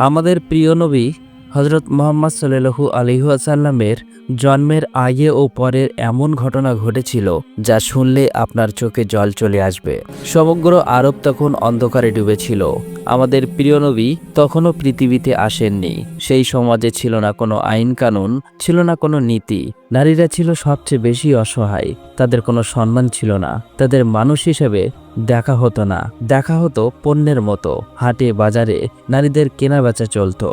আমাদের প্রিয় নবী হজরত মোহাম্মদ সাল্লু আলিহাসাল্লামের জন্মের আগে ও পরের এমন ঘটনা ঘটেছিল যা শুনলে আপনার চোখে জল চলে আসবে। সমগ্র আরব তখন অন্ধকারে ডুবেছিল। আমাদের প্রিয় নবী তখনও পৃথিবীতে আসেননি। সেই সমাজে ছিল না কোনো আইন কানুন, ছিল না কোনো নীতি। নারীরা ছিল সবচেয়ে বেশি অসহায়। তাদের কোনো সম্মান ছিল না। তাদের মানুষ হিসেবে দেখা হতো না। দেখা হতো পণ্যের মতো। হাটে, বাজারে নারীদের কেনা বেচা চলত।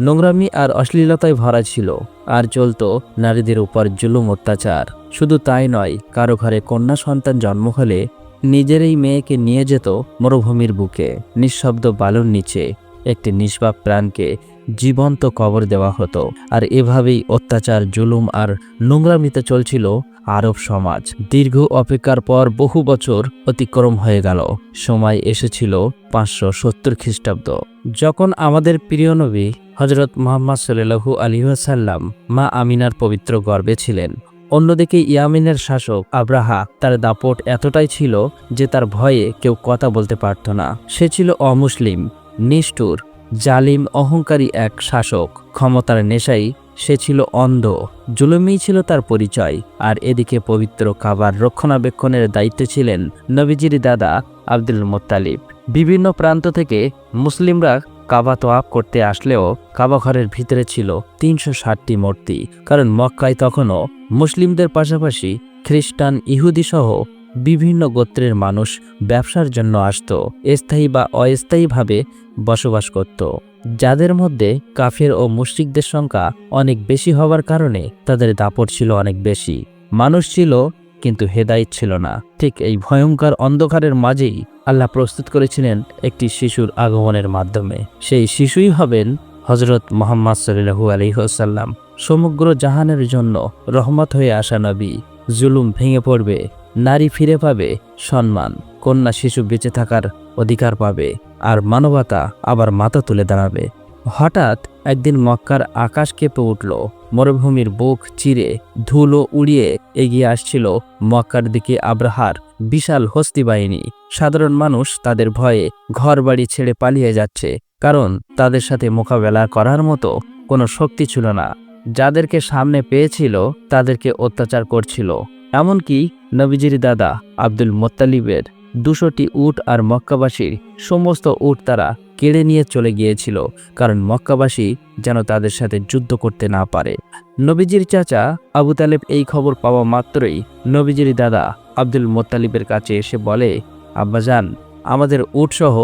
নোংরামি আর অশ্লীলতায় ভরা ছিল। আর চলত নারীদের উপর জুলুম অত্যাচার। শুধু তাই নয়, কারও ঘরে কন্যা সন্তান জন্ম হলে নিজের এই মেয়েকে নিয়ে যেত মরুভূমির বুকে, নিঃশব্দ বালুর নিচে। একটি নিষ্পাপ প্রাণকে জীবন্ত কবর দেওয়া হতো। আর এভাবেই অত্যাচার, জুলুম আর নোংরামিতে চলছিল আরব সমাজ। দীর্ঘ অপেক্ষার পর বহু বছর অতিক্রম হয়ে গেল। সময় এসেছিল পাঁচশো সত্তর খ্রিস্টাব্দ। যখন আমাদের প্রিয় নবী হজরত মোহাম্মদ সাল্লু আলিহাসাল্লাম মা আমিনার পবিত্র গর্বে ছিলেন, অন্যদিকে ইয়ামিনের শাসক আব্রাহা তার দাপট এতটাই ছিল যে তার ভয়ে কেউ কথা বলতে পারত না। সে ছিল অমুসলিম নিষ্ঠুর, জালিম, অহংকারী এক শাসক। ক্ষমতার নেশাই সে ছিল অন্ধ, জুলুমেই ছিল তার পরিচয়। আর এদিকে পবিত্র কাবার রক্ষণাবেক্ষণের দায়িত্বে ছিলেন নবীজির দাদা আব্দুল মোত্তালিব। বিভিন্ন প্রান্ত থেকে মুসলিমরা কাবা তোয়াপ করতে আসলেও কাবা ঘরের ভিতরে ছিল তিনশো ষাটটি মূর্তি। কারণ মক্কায় তখনও মুসলিমদের পাশাপাশি খ্রিস্টান ইহুদি সহ বিভিন্ন গোত্রের মানুষ ব্যবসার জন্য আসত, স্থায়ী বা অস্থায়ীভাবে বসবাস করত। যাদের মধ্যে কাফের ও মুশরিকদের সংখ্যা অনেক বেশি হওয়ার কারণে তাদের দাপট ছিল অনেক বেশি। মানুষ ছিল, কিন্তু হেদায়েত ছিল না। ঠিক এই ভয়ঙ্কর অন্ধকারের মাঝেই আল্লাহ প্রস্তুত করেছিলেন একটি শিশুর আগমনের মাধ্যমে। সেই শিশুই হবেন হজরত মোহাম্মদ সাল্লু আলহিহসাল্লাম সমগ্র জাহানের জন্য রহমত হয়ে আসা নবী। জুলুম ভেঙে পড়বে। নারী ফিরে পাবে সম্মান, কন্যা শিশু বেঁচে থাকার অধিকার পাবে, আর মানবতা আবার মাথা তুলে দাঁড়াবে। হঠাৎ একদিন মক্কার আকাশ কেঁপে উঠল, মরুভূমির বুক চিরে ধুলো উড়িয়ে এগিয়ে আসছিল মক্কার দিকে আব্রাহার বিশাল হস্তি বাহিনী। সাধারণ মানুষ তাদের ভয়ে ঘর বাড়ি ছেড়ে পালিয়ে যাচ্ছে, কারণ তাদের সাথে মোকাবেলা করার মতো কোনো শক্তি ছিল না। যাদেরকে সামনে পেয়েছিল, তাদেরকে অত্যাচার করছিল। এমনকি নবীজির দাদা আব্দুল মোত্তালিবের দুশোটি উট আর মক্কাবাসীর সমস্ত উট তারা কেড়ে নিয়ে চলে গিয়েছিল, কারণ মক্কাবাসী যেন তাদের সাথে যুদ্ধ করতে না পারে। নবীজির চাচা আবু তালেব এই খবর পাওয়া মাত্রই নবীজির দাদা আব্দুল মোত্তালিবের কাছে এসে বলে আব্বাজান আমাদের উটসহ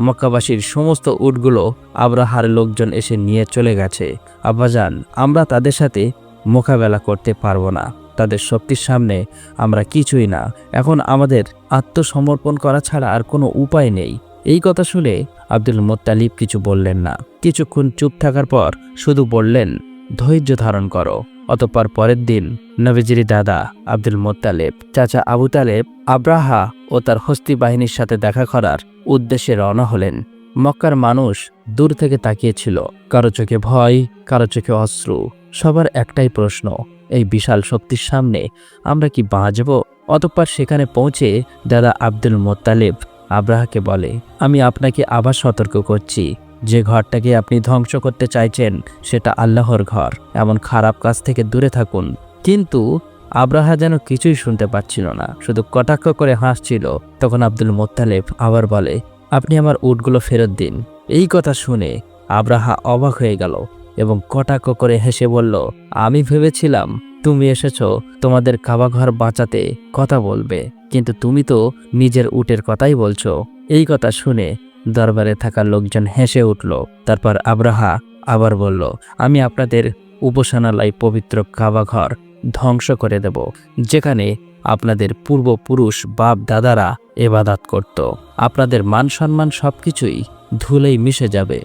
মক্কাবাসীর সমস্ত উটগুলো আব্রাহার লোকজন এসে নিয়ে চলে গেছে। আব্বাজান আমরা তাদের সাথে মোকাবেলা করতে পারব না। তাদের শক্তির সামনে আমরা কিছুই না। এখন আমাদের আত্মসমর্পণ করা ছাড়া আর কোনো উপায় নেই। এই কথা শুনে আব্দুল মোত্তালিব কিছু বললেন না। কিছুক্ষণ চুপ থাকার পর শুধু বললেন, ধৈর্য ধারণ করো। অতপর পরের দিন নবীজির দাদা আব্দুল মোত্তালেব, চাচা আবু তালেব, আব্রাহা ও তার হস্তি বাহিনীর সাথে দেখা করার উদ্দেশ্যে রওনা হলেন। মক্কার মানুষ দূর থেকে তাকিয়েছিল কারও চোখে ভয়, কারও চোখে অশ্রু, সবার একটাই প্রশ্ন এই বিশাল শক্তির সামনে আমরা কি বাঁচব? অতঃপর সেখানে পৌঁছে দাদা আব্দুল মোত্তালেব আব্রাহাকে বলে, আমি আপনাকে আবার সতর্ক করছি। যে ঘরটাকে আপনি ধ্বংস করতে চাইছেন, সেটা আল্লাহর ঘর। এমন খারাপ কাজ থেকে দূরে থাকুন। কিন্তু আব্রাহা যেন কিছুই শুনতে পাচ্ছিল না, শুধু কটাক্ষ করে হাসছিল। তখন আব্দুল মোত্তালেব আবার বলে, আপনি আমার উটগুলো ফেরত দিন। এই কথা শুনে আব্রাহা অবাক হয়ে গেল। এবং কটাক্ষ করে হেসে বলল, আমি ভেবেছিলাম তুমি এসেছ তোমাদের কাবাঘর বাঁচাতে কথা বলবে, কিন্তু তুমি তো নিজের উটের কথাই বলছো। এই কথা শুনে দরবারে থাকা লোকজন হেসে উঠল। তারপর আব্রাহা আবার বলল, আমি আপনাদের উপাসনালয় পবিত্র কাবাঘর ধ্বংস করে দেব, যেখানে আপনাদের পূর্বপুরুষ বাপ দাদারা এবাদাত করত। আপনাদের মান সম্মান সব কিছুই ধুলেই মিশে যাবে।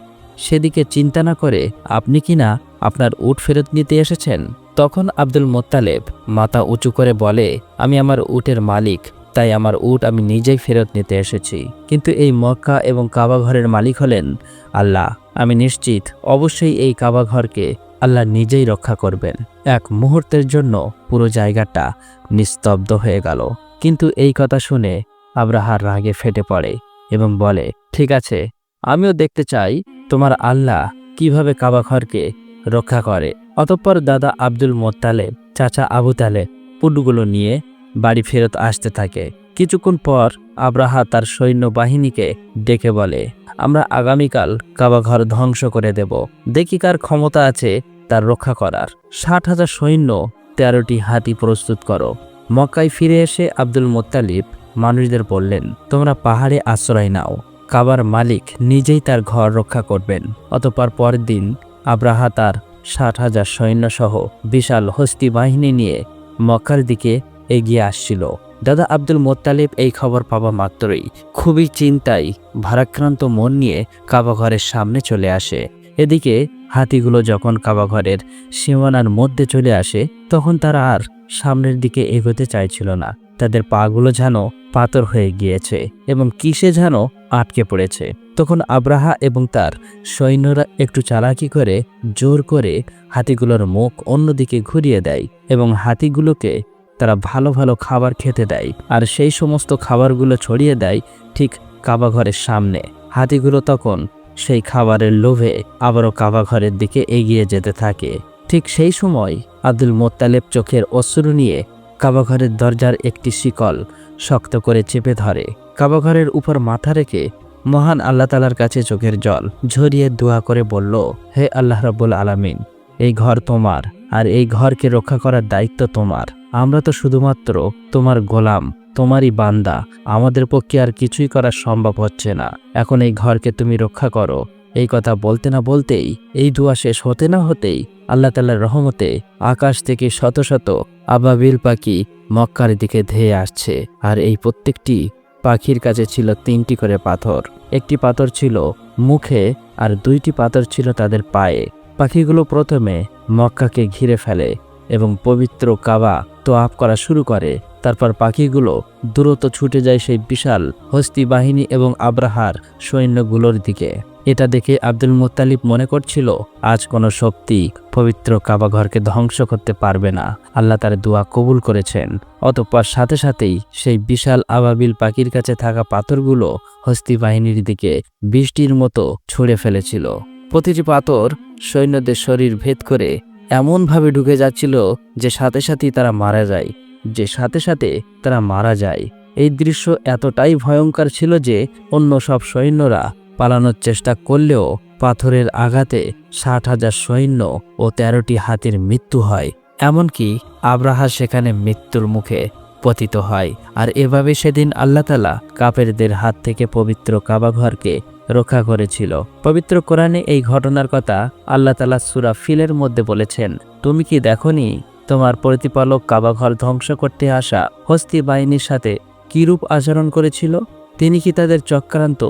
সেদিকে চিন্তা না করে আপনি কি না আপনার উট ফেরত নিতে এসেছেন? তখন আব্দুল মোত্তালেব মাথা উঁচু করে বলে, আমি আমার উটের মালিক, তাই আমার উট আমি নিজেই ফেরত নিতে এসেছি। কিন্তু এই মক্কা এবং কাবা ঘরের মালিক হলেন আল্লাহ। আমি নিশ্চিত অবশ্যই এই কাবা ঘরকে আল্লাহ নিজেই রক্ষা করবেন। এক মুহূর্তের জন্য পুরো জায়গাটা নিস্তব্ধ হয়ে গেল। কিন্তু এই কথা শুনে আব্রাহার রাগে ফেটে পড়ে এবং বলে, ঠিক আছে, আমিও দেখতে চাই তোমার আল্লাহ কীভাবে কাবা ঘরকে রক্ষা করে? অতঃপর দাদা আব্দুল মোত্তালেব, চাচা আবু তালেব পুটগুলো নিয়ে বাড়ি ফেরত আসতে থাকে। কিছুক্ষণ পর আব্রাহা তার সৈন্যবাহিনীকে ডেকে বলে, আমরা আগামীকাল কাবাঘর ধ্বংস করে দেব। দেখি কার ক্ষমতা আছে তার রক্ষা করার। ষাট হাজার সৈন্য তেরোটি হাতি প্রস্তুত করো। মক্কায় ফিরে এসে আব্দুল মোত্তালিব মানুষদের বললেন, তোমরা পাহাড়ে আশ্রয় নাও। কাবার মালিক নিজেই তার ঘর রক্ষা করবেন। অতপর পরের দিন আব্রাহা তার ষাট হাজার সৈন্যসহ বিশাল হস্তি বাহিনী নিয়ে মক্কার দিকে এগিয়ে আসছিল। দাদা আব্দুল মোত্তালিব এই খবর পাওয়া মাত্রই খুবই চিন্তায়, ভারাক্রান্ত মন নিয়ে কাবাঘরের সামনে চলে আসে। এদিকে হাতিগুলো যখন কাবাঘরের সীমানার মধ্যে চলে আসে, তখন তারা আর সামনের দিকে এগোতে চাইছিল না। তাদের পাগুলো যেন পাথর হয়ে গিয়েছে এবং কিসে যেন আটকে পড়েছে। তখন আব্রাহা এবং তার সৈন্যরা একটু চালাকি করে, জোর করে হাতিগুলোর মুখ অন্যদিকে ঘুরিয়ে দেয় এবং হাতিগুলোকে তারা ভালো ভালো খাবার খেতে দেয় আর সেই সমস্ত খাবারগুলো ছড়িয়ে দেয় ঠিক কাবাঘরের সামনে। হাতিগুলো তখন সেই খাবারের লোভে আবারও কাবাঘরের দিকে এগিয়ে যেতে থাকে। ঠিক সেই সময় আব্দুল মোত্তালেব চোখের অশ্রু নিয়ে কাবাঘরের দরজার একটি শিকল শক্ত করে চেপে ধরে। কাবাঘরের উপর মাথা রেখে মহান আল্লাহ তালার কাছে চোখের জল ঝরিয়ে দোয়া করে বলল, হে আল্লাহ রব্বুল আলামিন, এই ঘর তোমার আর এই ঘরকে রক্ষা করার দায়িত্ব তোমার। আমরা তো শুধুমাত্র তোমার গোলাম, তোমারই বান্দা, আমাদের পক্ষে আর কিছুই করা সম্ভব হচ্ছে না। এখন এই ঘরকে তুমি রক্ষা করো। এই কথা বলতে না বলতেই, এই দোয়া শেষ হতে না হতেই আল্লাহ তাল্লার রহমতে আকাশ থেকে শত শত আবাবিল পাখি মক্কার দিকে ধেয়ে আসছে। আর এই প্রত্যেকটি পাখির কাছে ছিল তিনটি করে পাথর। একটি পাথর ছিল মুখে আর দুইটি পাথর ছিল তাদের পায়ে। পাখিগুলো প্রথমে মক্কাকে ঘিরে ফেলে এবং পবিত্র কাবা তো আপ করা শুরু করে। তারপর পাখিগুলো দ্রুত ছুটে যায় সেই বিশাল হস্তি বাহিনী এবং আব্রাহার সৈন্যগুলোর দিকে। এটা দেখে আব্দুল মুত্তালিব মনে করছিল, আজ কোনো শক্তি পবিত্র কাবা ঘরকে ধ্বংস করতে পারবে না। আল্লাহ তার দোয়া কবুল করেছেন। অতঃপর সাথে সাথেই সেই বিশাল আবাবিল পাখির কাছে থাকা পাথরগুলো হস্তি বাহিনীর দিকে বৃষ্টির মতো ছুঁড়ে ফেলেছিল। প্রতিটি পাথর সৈন্যদের শরীর ভেদ করে এমনভাবে ঢুকে যাচ্ছিল যে সাথে সাথেই তারা মারা যায়, যে সাথে সাথে তারা মারা যায়। এই দৃশ্য এতটাই ভয়ঙ্কর ছিল যে অন্য সব সৈন্যরা পালানোর চেষ্টা করলেও পাথরের আঘাতে ষাট হাজার সৈন্য ও তেরোটি হাতির মৃত্যু হয়। এমনকি আব্রাহা সেখানে মৃত্যুর মুখে পতিত হয়। আর এভাবে সেদিন আল্লাতালা কাপেরদের হাত থেকে পবিত্র কাবাঘরকে রক্ষা করেছিল। পবিত্র কোরআনে এই ঘটনার কথা আল্লাহ তালা সুরা ফিলের মধ্যে বলেছেন, তুমি কি দেখনি তোমার প্রতিপালক কাবাঘর ধ্বংস করতে আসা হস্তি বাহিনীর সাথে কিরূপ আচরণ করেছিল? তিনি কি তাদের চক্রান্ত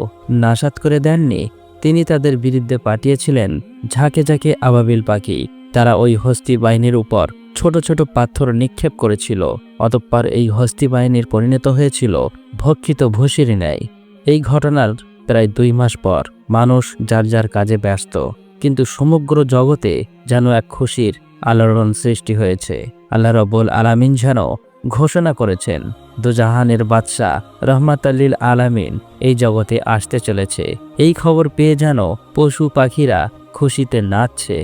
নাসাত করে দেননি? তিনি তাদের বিরুদ্ধে পাঠিয়েছিলেন ঝাঁকে ঝাঁকে আবাবিল পাখি। তারা ওই হস্তি বাহিনীর উপর ছোট ছোট পাথর নিক্ষেপ করেছিল, অতঃপর এই হস্তি বাহিনীর পরিণত হয়েছিল ভক্ষিত ভুসির ন্যায়। এই ঘটনার প্রায় দুই মাস পর মানুষ যার যার কাজে ব্যস্ত, কিন্তু সমগ্র জগতে যেন এক খুশির আলোড়ন সৃষ্টি হয়েছে। আল্লাহ রব্বুল আলামিন যেন ঘোষণা করেছেন দুজাহানের বাদশাহ রহমাত আল্লিল আলামিন এই জগতে আসতে চলেছে। এই খবর পেয়ে যেন পশু পাখিরা খুশিতে নাচছে।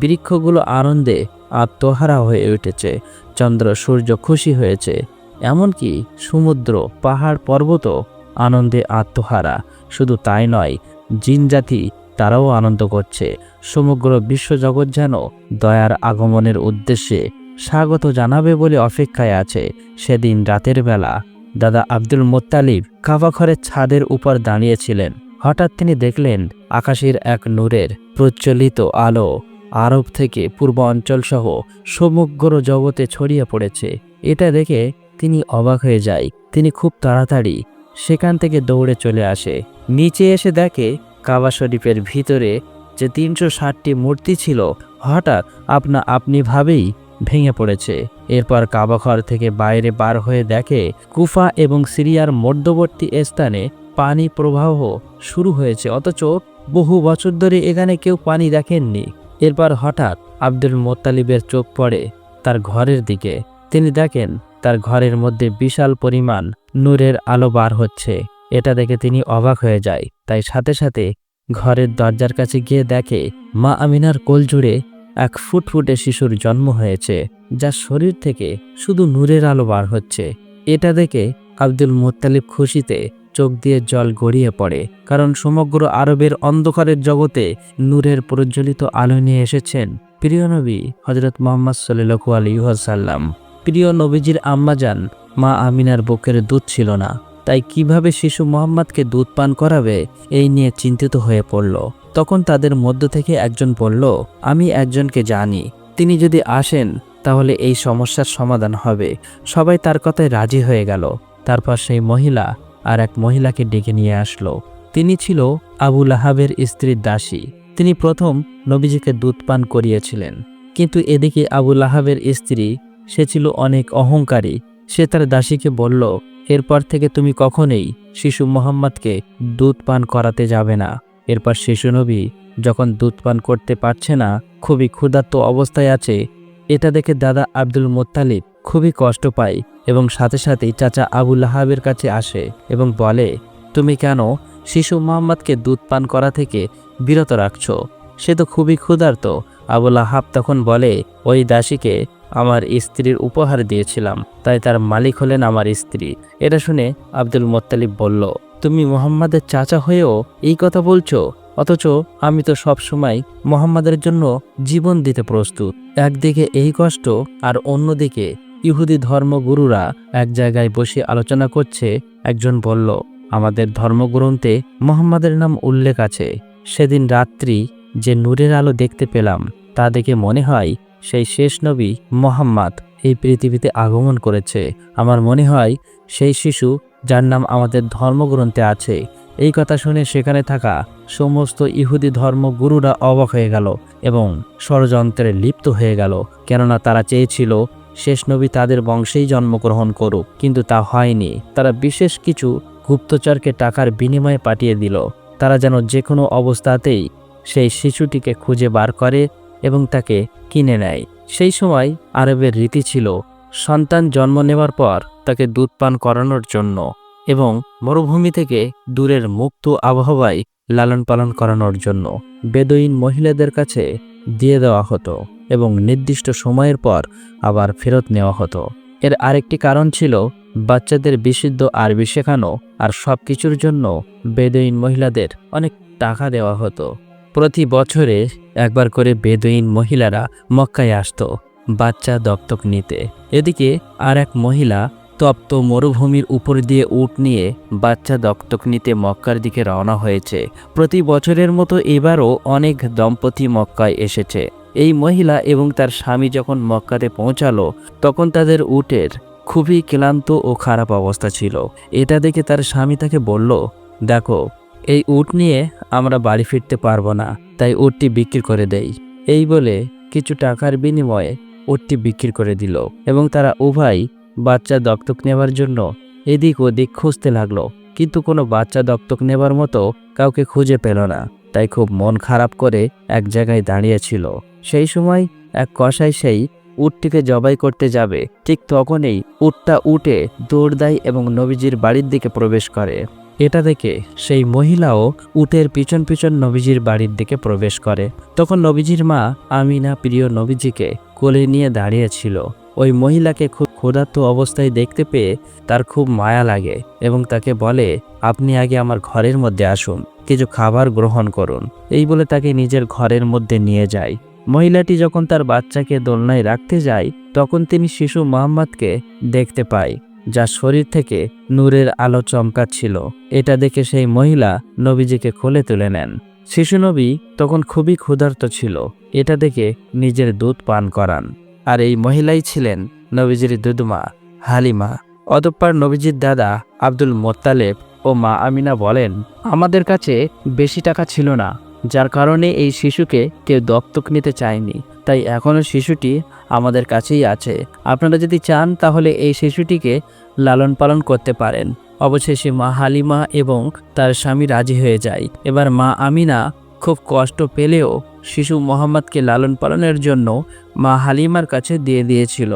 বৃক্ষগুলো আনন্দে আত্মহারা হয়ে উঠেছে। চন্দ্র, সূর্য খুশি হয়েছে। এমনকি সমুদ্র, পাহাড় পর্বতও আনন্দে আত্মহারা। শুধু তাই নয় জিনজাতি তারাও আনন্দ করছে। সমগ্র বিশ্বজগৎ যেন দয়ার আগমনের উদ্দেশ্যে স্বাগত জানাবে বলে অপেক্ষায় আছে সেদিন রাতের বেলা। দাদা আব্দুল মোত্তালিব কাবাঘরের ছাদের উপর দাঁড়িয়েছিলেন। হঠাৎ তিনি দেখলেন আকাশের এক নূরের প্রজ্বলিত আলো আরব থেকে পূর্ব অঞ্চলসহ সমগ্র জগতে ছড়িয়ে পড়েছে। এটা দেখে তিনি অবাক হয়ে যায়। তিনি খুব তাড়াতাড়ি সেখান থেকে দৌড়ে চলে আসে। নিচে এসে দেখে কাবা শরীফের ভিতরে যে তিনশো ষাটটি মূর্তি ছিল, হঠাৎ আপনা আপনিভাবেই ভেঙে পড়েছে। এরপর কাবাঘর থেকে বাইরে বার হয়ে দেখে কুফা এবং সিরিয়ার মধ্যবর্তী স্থানে পানি প্রবাহ শুরু হয়েছে। অথচ বহু বছর ধরে এখানে কেউ পানি দেখেননি। এরপর হঠাৎ আব্দুল মোত্তালিবের চোখ পড়ে তার ঘরের দিকে। তিনি দেখেন তার ঘরের মধ্যে বিশাল পরিমাণ নূরের আলো বার হচ্ছে। এটা দেখে তিনি অবাক হয়ে যায়। তাই সাথে সাথে ঘরের দরজার কাছে গিয়ে দেখে, মা আমিনার কোল জুড়ে এক ফুটফুটে শিশুর জন্ম হয়েছে যার শরীর থেকে শুধু নূরের আলো বার হচ্ছে। এটা দেখে আব্দুল মোত্তালিব খুশিতে চোখ দিয়ে জল গড়িয়ে পড়ে, কারণ সমগ্র আরবের অন্ধকারের জগতে নূরের প্রজ্বলিত আলো নিয়ে এসেছেন প্রিয় নবী হজরত মোহাম্মদ সাল্লু আলিহাসাল্লাম প্রিয় নবীজির আম্মাজান মা আমিনার বুকের দুধ ছিল না, তাই কীভাবে শিশু মোহাম্মদকে দুধ পান করাবে, এই নিয়ে চিন্তিত হয়ে পড়ল। তখন তাদের মধ্য থেকে একজন বলল, আমি একজনকে জানি। তিনি যদি আসেন, তাহলে এই সমস্যার সমাধান হবে। সবাই তার কথায় রাজি হয়ে গেল। তারপর সেই মহিলা আর এক মহিলাকে ডেকে নিয়ে আসলো। তিনি ছিল আবু লাহাবের স্ত্রীর দাসী। তিনি প্রথম নবীজিকে দুধ পান করিয়েছিলেন। কিন্তু এদিকে আবু লাহাবের স্ত্রী, সে ছিল অনেক অহংকারী। সে তার দাসীকে বলল, এরপর থেকে তুমি কখনোই শিশু মোহাম্মদকে দুধ পান করাতে যাবে না। এরপর শিশু নবী যখন দুধ পান করতে পারছে না, খুবই ক্ষুধার্ত অবস্থায় আছে। এটা দেখে দাদা আব্দুল মোত্তালিব খুবই কষ্ট পায় এবং সাথে সাথেই চাচা আবু লাহাবের কাছে আসে এবং বলে, তুমি কেন শিশু মোহাম্মদকে দুধ পান করা থেকে বিরত রাখছ? সে তো খুবই ক্ষুধার্ত। আবু লাহাব তখন বলে, ওই দাসীকে আমার স্ত্রীর উপহার দিয়েছিলাম, তাই তার মালিক হলেন আমার স্ত্রী। এটা শুনে আব্দুল মোত্তালিব বলল তুমি মোহাম্মদের চাচা হয়েও এই কথা বলছো, অথচ আমি তো সব সময় মোহাম্মদের জন্য জীবন দিতে প্রস্তুত। একদিকে এই কষ্ট, আর অন্যদিকে ইহুদি ধর্মগুরুরা এক জায়গায় বসে আলোচনা করছে, একজন বলল, আমাদের ধর্মগ্রন্থে মোহাম্মদের নাম উল্লেখ আছে। সেদিন রাত্রি যে নূরের আলো দেখতে পেলাম, তা দেখে মনে হয় সেই শেষ নবী মোহাম্মদ এই পৃথিবীতে আগমন করেছে। আমার মনে হয় সেই শিশু যার নাম আমাদের ধর্মগ্রন্থে আছে। এই কথা শুনে সেখানে থাকা সমস্ত ইহুদি ধর্মগুরুরা অবাক হয়ে গেল এবং ষড়যন্ত্রে লিপ্ত হয়ে গেল। কেননা তারা চেয়েছিল, শেষ নবী তাদের বংশেই জন্মগ্রহণ করুক। কিন্তু তা হয়নি। তারা বিশেষ কিছু গুপ্তচরকে টাকার বিনিময়ে পাঠিয়ে দিল। তারা যেন যে কোনো অবস্থাতেই সেই শিশুটিকে খুঁজে বার করে এবং তাকে কিনে নেয়। সেই সময় আরবের রীতি ছিল সন্তান জন্ম নেওয়ার পর তাকে দুধ পান করানোর জন্য এবং মরুভূমি থেকে দূরের মুক্ত আবহাওয়ায় লালন পালন করানোর জন্য বেদইন মহিলাদের কাছে দিয়ে দেওয়া হতো এবং নির্দিষ্ট সময়ের পর আবার ফেরত নেওয়া হতো। এর আরেকটি কারণ ছিল বাচ্চাদের বিশুদ্ধ আরবি শেখানো আর সব কিছুর জন্য বেদইন মহিলাদের অনেক টাকা দেওয়া হতো। প্রতি বছরে একবার করে বেদইন মহিলারা মক্কায় আসতো। বাচ্চা দত্তক নিতে। এদিকে আর এক মহিলা তপ্ত মরুভূমির উপর দিয়ে উট নিয়ে বাচ্চা দত্তক নিতে মক্কার দিকে রওনা হয়েছে। প্রতি বছরের মতো এবারও অনেক দম্পতি মক্কায় এসেছে। এই মহিলা এবং তার স্বামী যখন মক্কাতে পৌঁছালো, তখন তাদের উটের খুবই ক্লান্ত ও খারাপ অবস্থা ছিল। এটা দেখে তার স্বামী তাকে বলল, দেখো, এই উট নিয়ে আমরা বাড়ি ফিরতে পারব না, তাই উটটি বিক্রি করে দেই। এই বলে কিছু টাকার বিনিময়ে উটটি বিক্রি করে দিল এবং তারা উভয় বাচ্চা দত্তক নেবার জন্য এদিক ওদিক খুঁজতে লাগল। কিন্তু কোনো বাচ্চা দত্তক নেবার মতো কাউকে খুঁজে পেল না। তাই খুব মন খারাপ করে এক জায়গায় দাঁড়িয়েছিল। সেই সময় এক কসাই সেই উটটিকে জবাই করতে যাবে। ঠিক তখনই উটটা উঠে দৌড় দেয় এবং নবীজির বাড়ির দিকে প্রবেশ করে। এটা দেখে সেই মহিলাও উটের পিছন পিছন নবীজির বাড়ির দিকে প্রবেশ করে। তখন নবীজির মা আমিনা প্রিয় নবীজিকে কোলে নিয়ে দাঁড়িয়েছিল। ওই মহিলাকে খুব ক্ষুধার্ত অবস্থায় দেখতে পেয়ে তার খুব মায়া লাগে এবং তাকে বলে, আপনি আগে আমার ঘরের মধ্যে আসুন, কিছু খাবার গ্রহণ করুন। এই বলে তাকে নিজের ঘরের মধ্যে নিয়ে যায়। মহিলাটি যখন তার বাচ্চাকে দোলনায় রাখতে যায়, তখন তিনি শিশু মোহাম্মদকে দেখতে পায় যার শরীর থেকে নূরের আলো চমকাচ্ছিল। এটা দেখে সেই মহিলা নবীজিকে খুলে তুলে নেন। শিশু নবী তখন খুবই ক্ষুধার্ত ছিল। এটা দেখে নিজের দুধ পান করান। আর এই মহিলাই ছিলেন নবীজির দুধমা হালিমা। অতঃপর নবীজির দাদা আব্দুল মোত্তালেব ও মা আমিনা বলেন, আমাদের কাছে বেশি টাকা ছিল না। যার কারণে এই শিশুকে কেউ দত্তক নিতে চায়নি। তাই এখনও শিশুটি আমাদের কাছেই আছে। আপনারা যদি চান তাহলে এই শিশুটিকে লালন পালন করতে পারেন। অবশেষে মা হালিমা এবং তার স্বামী রাজি হয়ে যায়। এবার মা আমিনা খুব কষ্ট পেলেও শিশু মোহাম্মদকে লালন পালনের জন্য মা হালিমার কাছে দিয়ে দিয়েছিল।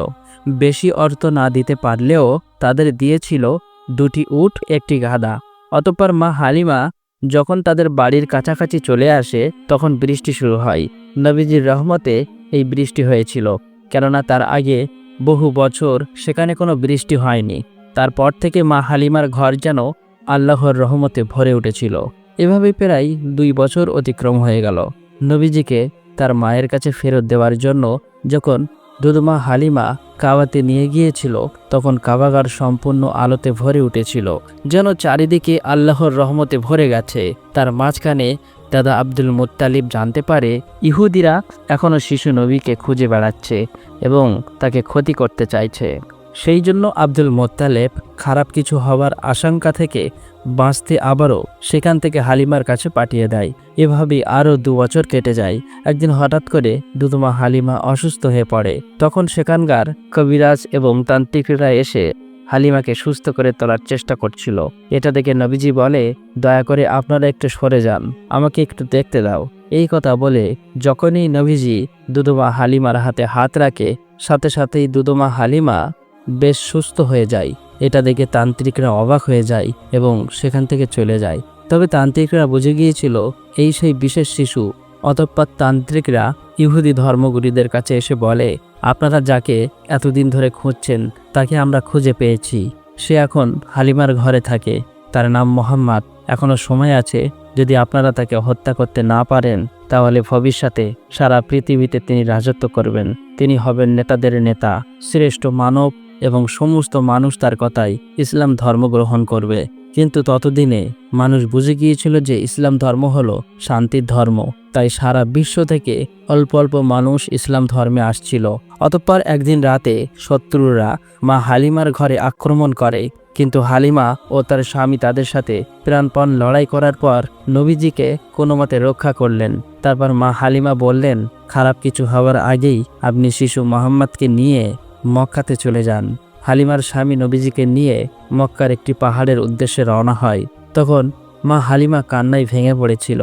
বেশি অর্থ না দিতে পারলেও তাদের দিয়েছিল দুটি উট, একটি গাধা। অতপর মা হালিমা যখন তাদের বাড়ির কাছাকাছি চলে আসে, তখন বৃষ্টি শুরু হয়। নবীজির রহমতে এই বৃষ্টি হয়েছিল, কেননা তার আগে বহু বছর সেখানে কোনো বৃষ্টি হয়নি। তারপর থেকে মা হালিমার ঘর যেন আল্লাহর রহমতে ভরে উঠেছিল। এভাবে প্রায় দুই বছর অতিক্রম হয়ে গেল। নবীজিকে তার মায়ের কাছে ফেরত দেওয়ার জন্য যখন দুধমা হালিমা কাবাতে নিয়ে গিয়েছিল, তখন কাবাগার সম্পূর্ণ আলোতে ভরে উঠেছিল, যেন চারিদিকে আল্লাহর রহমতে ভরে গেছে। তার মাঝখানে দাদা আব্দুল মুত্তালিব জানতে পারে, ইহুদিরা এখনও শিশু নবীকে খুঁজে বেড়াচ্ছে এবং তাকে ক্ষতি করতে চাইছে। সেই জন্য আব্দুল মোত্তালেব খারাপ কিছু হওয়ার আশঙ্কা থেকে বাঁচতে আবারও সেখান থেকে হালিমার কাছে পাঠিয়ে দেয়। এভাবেই আরও দু বছর কেটে যায়। একদিন হঠাৎ করে দুধমা হালিমা অসুস্থ হয়ে পড়ে। তখন সেখানকার কবিরাজ এবং তান্ত্রিকরা এসে হালিমাকে সুস্থ করে তোলার চেষ্টা করছিল। এটা দেখে নবীজি বলে, দয়া করে আপনারা একটু সরে যান। আমাকে একটু দেখতে দাও। এই কথা বলে যখনই নবীজি দুদমা হালিমার হাতে হাত রাখে, সাথে সাথেই দুদমা হালিমা বেশ সুস্থ হয়ে যায়। এটা দেখে তান্ত্রিকরা অবাক হয়ে যায় এবং সেখান থেকে চলে যায়। তবে তান্ত্রিকরা বুঝে গিয়েছিল, এই সেই বিশেষ শিশু। অতঃপর তান্ত্রিকরা ইহুদি ধর্মগুরুদের কাছে এসে বলে, আপনারা যাকে এতদিন ধরে খুঁজছেন, তাকে আমরা খুঁজে পেয়েছি। সে এখন হালিমার ঘরে থাকে। তার নাম মোহাম্মদ। এখনও সময় আছে, যদি আপনারা তাকে হত্যা করতে না পারেন, তাহলে ভবিষ্যতে সারা পৃথিবীতে তিনি রাজত্ব করবেন। তিনি হবেন নেতাদের নেতা, শ্রেষ্ঠ মানব এবং সমস্ত মানুষ তার কথায় ইসলাম ধর্ম গ্রহণ করবে। কিন্তু ততদিনে মানুষ বুঝে গিয়েছিল যে ইসলাম ধর্ম হল শান্তির ধর্ম। তাই সারা বিশ্ব থেকে অল্প অল্প মানুষ ইসলাম ধর্মে আসছিল। অতঃপর একদিন রাতে শত্রুরা মা হালিমার ঘরে আক্রমণ করে। কিন্তু হালিমা ও তার স্বামী তাদের সাথে প্রাণপণ লড়াই করার পর নবীজিকে কোনো মতে রক্ষা করলেন। তারপর মা হালিমা বললেন, খারাপ কিছু হওয়ার আগেই আপনি শিশু মোহাম্মদকে নিয়ে মক্কাতে চলে যান। হালিমার স্বামী নবীজিকে নিয়ে মক্কার একটি পাহাড়ের উদ্দেশ্যে রওনা হয়। তখন মা হালিমা কান্নায় ভেঙে পড়েছিল।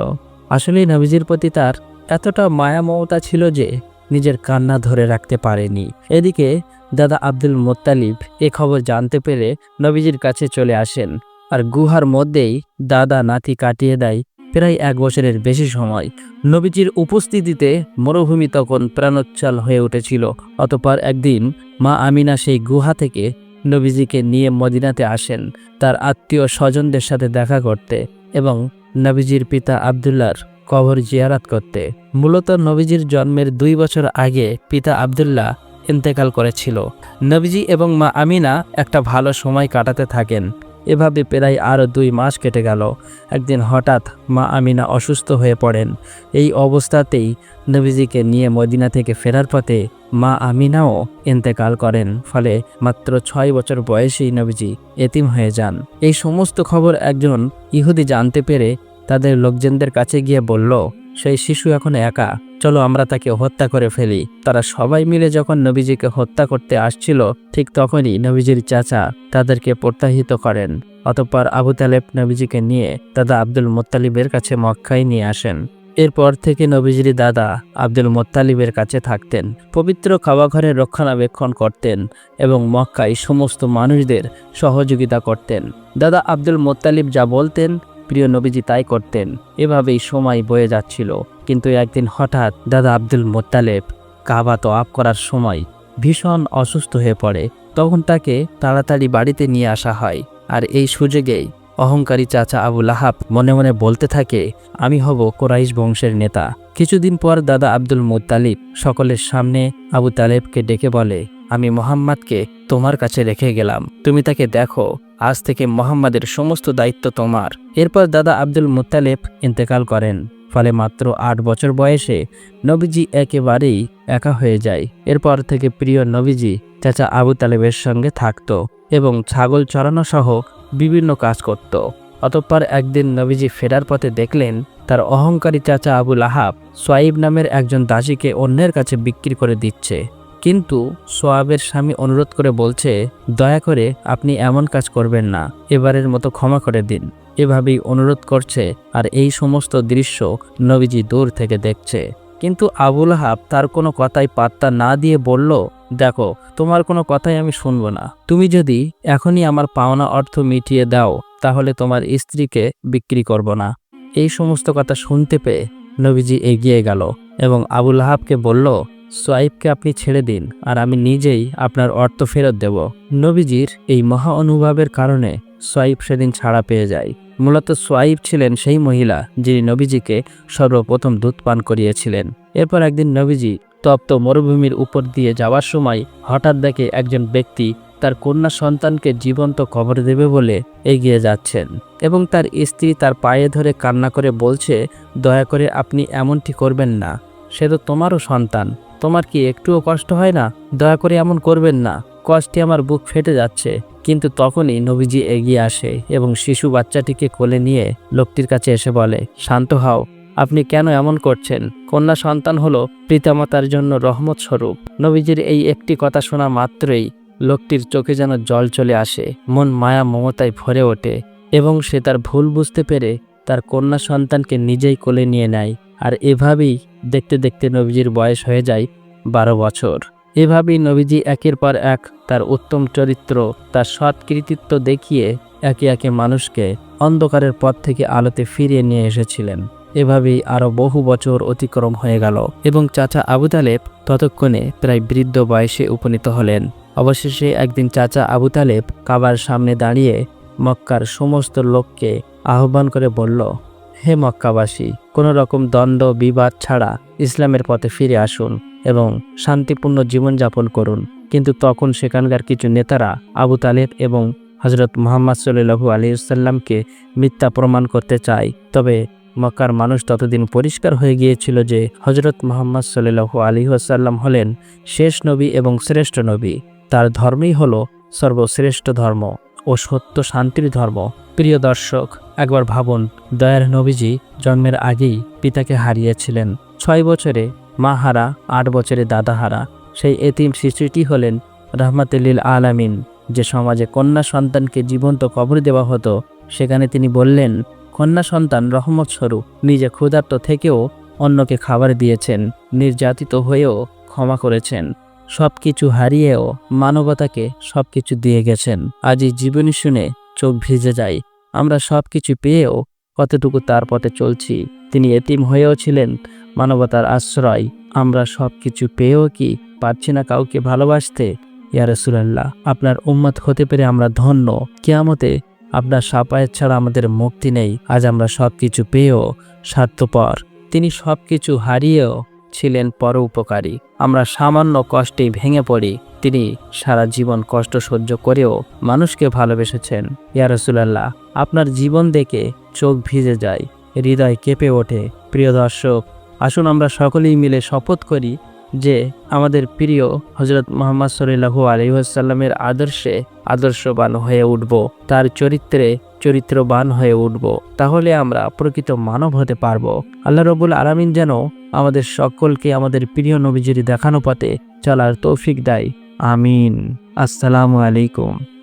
আসলেই নবীজির প্রতি তার এতটা মায়া মমতা ছিল যে নিজের কান্না ধরে রাখতে পারেনি। এদিকে দাদা আব্দুল মোত্তালিব এ খবর জানতে পেরে নবীজির কাছে চলে আসেন। আর গুহার মধ্যেই দাদা নাতি কাটিয়ে দেয় প্রায় এক বছরের বেশি সময়। নবীজির উপস্থিতিতে মরুভূমি তখন প্রাণোচ্ছল হয়ে উঠেছিল। অতপর একদিন মা আমিনা সেই গুহা থেকে নবীজিকে নিয়ে মদিনাতে আসেন। তার আত্মীয় স্বজনদের সাথে দেখা করতে এবং নবীজির পিতা আবদুল্লার কবর জিয়ারাত করতে। মূলত নবীজির জন্মের দুই বছর আগে পিতা আবদুল্লাহ ইন্তেকাল করেছিল। নবীজি এবং মা আমিনা একটা ভালো সময় কাটাতে থাকেন। এভাবে প্রায় আরও দুই মাস কেটে গেল। একদিন হঠাৎ মা আমিনা অসুস্থ হয়ে পড়েন। এই অবস্থাতেই নবীজিকে নিয়ে মদিনা থেকে ফেরার পথে মা আমিনাও ইন্তেকাল করেন। ফলে মাত্র ছয় বছর বয়সেই নবীজি এতিম হয়ে যান। এই সমস্ত খবর একজন ইহুদি জানতে পেরে তাদের লোকজনদের কাছে গিয়ে বলল সেই শিশু এখন একা। চলো আমরা তাকে হত্যা করে ফেলি। তারা সবাই মিলে যখন নবীজিকে হত্যা করতে আসছিল, ঠিক তখনই নবীজির চাচা তাদেরকে প্রত্যাহিত করেন। অতঃপর আবু তালেব নবীজিকে নিয়ে দাদা আব্দুল মোত্তালিবের কাছে মক্কায় নিয়ে আসেন। এরপর থেকে নবীজির দাদা আব্দুল মোত্তালিবের কাছে থাকতেন। পবিত্র খাওয়াঘরের রক্ষণাবেক্ষণ করতেন এবং মক্কায় সমস্ত মানুষদের সহযোগিতা করতেন। দাদা আব্দুল মোত্তালিব যা বলতেন প্রিয় নবীজি তাই করতেন। এভাবেই সময় বয়ে যাচ্ছিল। কিন্তু একদিন হঠাৎ দাদা আব্দুল মোত্তালেব কাবা তোয়াব করার সময় ভীষণ অসুস্থ হয়ে পড়ে। তখন তাকে তাড়াতাড়ি বাড়িতে নিয়ে আসা হয়। আর এই সুযোগেই অহংকারী চাচা আবু লাহাব মনে মনে বলতে থাকে, আমি হব কোরাইশ বংশের নেতা। কিছুদিন পর দাদা আব্দুল মুত্তালিব সকলের সামনে আবু তালেবকে ডেকে বলে, আমি মোহাম্মদকে তোমার কাছে রেখে গেলাম। তুমি তাকে দেখো। আজ থেকে মোহাম্মদের সমস্ত দায়িত্ব তোমার। এরপর দাদা আব্দুল মুত্তালেব ইন্তেকাল করেন, ফলে মাত্র আট বছর বয়সে নবীজি একেবারেই একা হয়ে যায়। এরপর থেকে প্রিয় নবীজি চাচা আবু তালেবের সঙ্গে থাকতো এবং ছাগল চড়ানো সহ বিভিন্ন কাজ করত। অতঃপর একদিন নবীজি ফেরার পথে দেখলেন, তার অহংকারী চাচা আবুল আহাব সোয়াইব নামের একজন দাসীকে অন্যের কাছে বিক্রি করে দিচ্ছে। কিন্তু সোয়াবের স্বামী অনুরোধ করে বলছে, দয়া করে আপনি এমন কাজ করবেন না, এবারের মতো ক্ষমা করে দিন। এভাবেই অনুরোধ করছে, আর এই সমস্ত দৃশ্য নবীজি দূর থেকে দেখছে। কিন্তু আবুল আহাব তার কোনো কথাই পাত্তা না দিয়ে বলল, দেখো, তোমার কোনো কথাই আমি শুনব না। তুমি যদি এখনই আমার পাওনা অর্থ মিটিয়ে দাও, তাহলে তোমার স্ত্রীকে বিক্রি করব না। এই সমস্ত কথা শুনতে পেয়ে নবীজি এগিয়ে গেল এবং আবুল হাবকে বলল সোয়াইবকে আপনি ছেড়ে দিন আর আমি নিজেই আপনার অর্থ ফেরত দেব। নবীজির এই মহা অনুভবের কারণে সোয়াইব সেদিন ছাড়া পেয়ে যায়। মূলত সোয়াইব ছিলেন সেই মহিলা যিনি নবীজিকে সর্বপ্রথম দুধ পান করিয়েছিলেন। এরপর একদিন নবীজি তপ্ত মরুভূমির উপর দিয়ে যাওয়ার সময় হঠাৎ দেখে একজন ব্যক্তি তার কন্যা সন্তানকে জীবন্ত কবর দেবে বলে এগিয়ে যাচ্ছেন এবং তার স্ত্রী তার পায়ে ধরে কান্না করে বলছে, দয়া করে আপনি এমনটি করবেন না। সে তো তোমারও সন্তান। তোমার কি একটুও কষ্ট হয় না? দয়া করে এমন করবেন না। কষ্টে আমার বুক ফেটে যাচ্ছে। কিন্তু তখনই নবীজি এগিয়ে আসে এবং শিশু বাচ্চাটিকে কোলে নিয়ে লোকটির কাছে এসে বলে, শান্ত হও। আপনি কেন এমন করছেন? কন্যা সন্তান হলো পিতামাতার জন্য রহমত স্বরূপ। নবীজির এই একটি কথা শোনা মাত্রই লোকটির চোখে যেন জল চলে আসে, মন মায়া মমতায় ভরে ওঠে এবং সে তার ভুল বুঝতে পেরে তার কন্যা সন্তানকে নিজেই কোলে নিয়ে নেয়। আর এভাবেই দেখতে দেখতে নবীজির বয়স হয়ে যায় বারো বছর। এভাবেই নবীজি একের পর এক তার উত্তম চরিত্র, তার সৎ কৃতিত্ব দেখিয়ে একে একে মানুষকে অন্ধকারের পথ থেকে আলোতে ফিরিয়ে নিয়ে এসেছিলেন। এভাবেই আরও বহু বছর অতিক্রম হয়ে গেল এবং চাচা আবু তালেব ততক্ষণে প্রায় বৃদ্ধ বয়সে উপনীত হলেন। অবশেষে একদিন চাচা আবু তালেব কাবার সামনে দাঁড়িয়ে মক্কার সমস্ত লোককে আহ্বান করে বলল হে মক্কাবাসী কোনো রকম দ্বন্দ্ব, বিবাদ ছাড়া ইসলামের পথে ফিরে আসুন এবং শান্তিপূর্ণ জীবনযাপন করুন। কিন্তু তখন সেখানকার কিছু নেতারা আবু তালেব এবং হজরত মোহাম্মদ সাল্লু আলী সাল্লামকে মিথ্যা প্রমাণ করতে চায়। তবে মক্কার মানুষ ততদিন পরিষ্কার হয়ে গিয়েছিল যে হজরত মোহাম্মদ সাল্লু আলী আসাল্লাম হলেন শেষ নবী এবং শ্রেষ্ঠ নবী। তার ধর্মই হল সর্বশ্রেষ্ঠ ধর্ম ও সত্য শান্তির ধর্ম। প্রিয় দর্শক, একবার ভাবুন, দয়ার নবীজি জন্মের আগেই পিতাকে হারিয়েছিলেন। ছয় বছরে মা হারা, আট বছরে দাদা হারা। সেই এতিম শিশুটি হলেন রহমাতুল্লিল আলামিন। যে সমাজে কন্যা সন্তানকে জীবন্ত কবর দেওয়া হতো, সেখানে তিনি বললেন, কন্যা সন্তান রহমত স্বরূপ, নিজে ক্ষুধার্ত থেকেও অন্যকে খাবার দিয়েছেন, নির্যাতিত হয়েও ক্ষমা করেছেন। সব কিছু হারিয়েও মানবতাকে সব কিছু দিয়ে গেছেন। আজই জীবনী শুনে চোখ ভিজে যায়। আমরা সব কিছু পেয়েও কতটুকু তার পথে চলছি, তিনি এতিম হয়েও ছিলেন, মানবতার আশ্রয়, আমরা সব কিছু পেয়েও কি পারছি না কাউকে ভালোবাসতে? ইয়া রসুলাল্লাহ, আপনার উম্মত হতে পেরে আমরা ধন্য, কেয়ামতে আপনার সাপায়ের ছাড়া আমাদের মুক্তি নেই, আজ আমরা সব কিছু পেয়েও স্বার্থপর। তিনি সব কিছু হারিয়েও ছিলেন পর উপকারী আমরা সামান্য কষ্টেই ভেঙে পড়ি, তিনি সারা জীবন কষ্ট সহ্য করেও মানুষকে ভালোবেসেছেন। ইয়া রসুলাল্লাহ আপনার জীবন দেখে চোখ ভিজে যায়, হৃদয় কেঁপে ওঠে। প্রিয় দর্শক, আসুন আমরা সকলেই মিলে শপথ করি যে আমাদের প্রিয় হজরত মোহাম্মদ সাল্লাহু আলহিহাসাল্লামের আদর্শে আদর্শবান হয়ে উঠব, তার চরিত্রে চরিত্রবান হয়ে উঠব। তাহলে আমরা প্রকৃত মানব হতে পারব। আল্লাহ রবুল আলমিন যেন আমাদের সকলকে আমাদের প্রিয় নবীজির দেখানো পথে চলার তৌফিক দেয়। আমিন। আসসালামু আলাইকুম।